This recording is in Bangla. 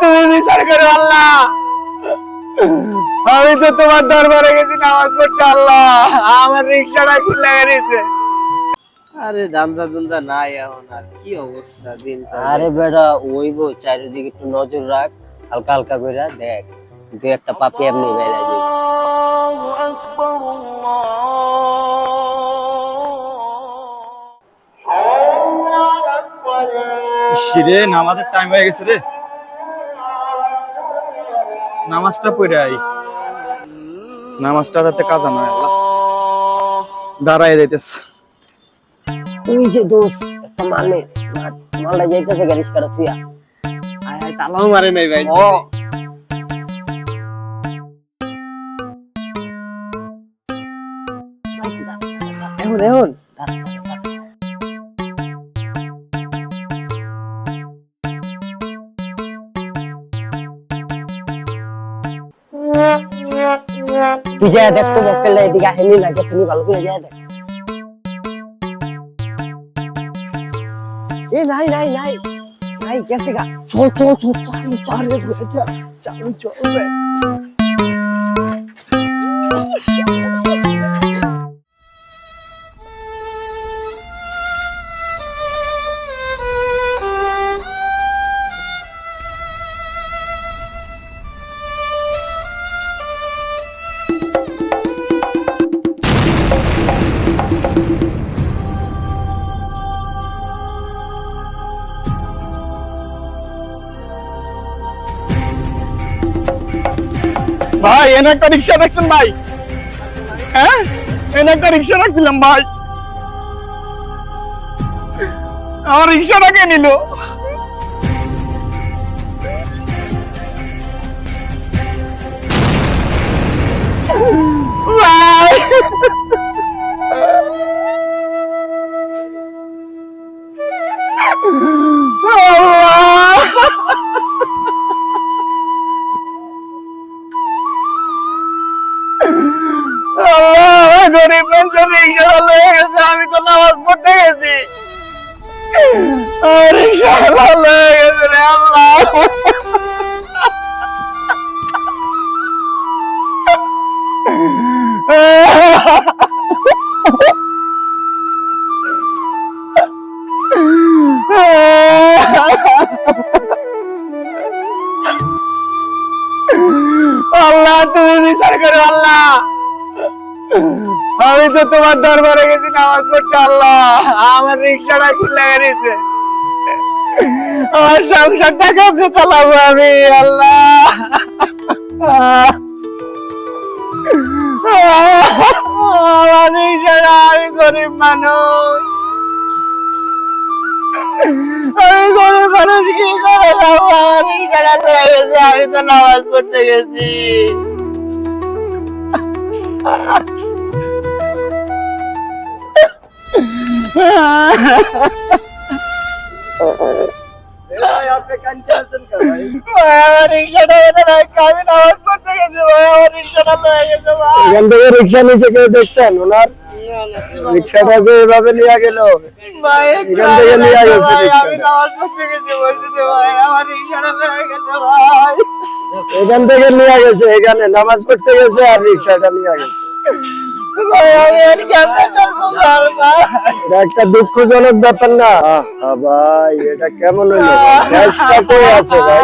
তুমি বিচার করো আল্লাহ। আমি তো তোমার দরবারে গেছি নামাজ পড়তে আল্লাহ। আমার রিক্সাটা কি লাগাইছে আরে দান্দা দুন্দা নাই এখন আর কি অবস্থা দিন আরে বেটা ওইব চারিদিকে একটু নজর রাখ হালকা হালকা করে দেখ দু একটা পাপি এমনি বেড়ে যাবে রে নামাজের টাইম হয়ে গেছে রে। নামাজটা পড়ে আই নামাজটা যাতে কাজা নয় আল্লাহ। দাঁড়াই যাইতেছ। তুই যে দোষ একটা মালে মালটা যাইতেছে গাড়ি কাটা তুই আয়। তালাও মারে নাই ভাই। ও। এখন এখন। দাঁড়া, তুই যা দেখ তো মক্কেলটা এদিকে আসেনি না গেছিনি ভালো করে যা দেখ এ নাই নাই নাই নাই গেছে গা চল চল চল চালু চালু চালু চল রে ভাই, এনে একটা রিক্সা দেখছেন ভাই? হ্যাঁ? এনে একটা রিক্সা রাখছিলাম ভাই। আমার রিক্সাটা কে নিল? গরিব মানুষের রিক্সা লয়ে গেছে, আমি তো নামাজ পড়তে গেছি। রিক্সা লয়ে গেছে রে আল্লাহ। আল্লাহ, তুমি বিচার করো, আল্লাহ। আমি তো তোমার দরবারে গেছি, নামাজ পড়তে, আল্লাহ। আমার রিক্সাটা কি লাগাইছে আমার সংসারটা কেমনে চালাবো আমি, আল্লাহ। আমার আমি গরিব মানুষ। আমি গরিব মানুষ, কি করে খাব? আমার রিক্সাটা আমি তো নামাজ পড়তে গেছি। এখান থেকে রিক্সা নিচে কেউ দেখছেন? ওনার রিক্সাটা যে এভাবে নিয়ে গেল ভাই, এখান থেকে নিয়ে গেছে ভাই, এখান থেকে নিয়ে গেছে এখানে নামাজ পড়তে গেছে আর রিক্সাটা নিয়ে গেছে। একটা দুঃখজনক ব্যাপার না? ভাই এটা কেমন কই আছে ভাই?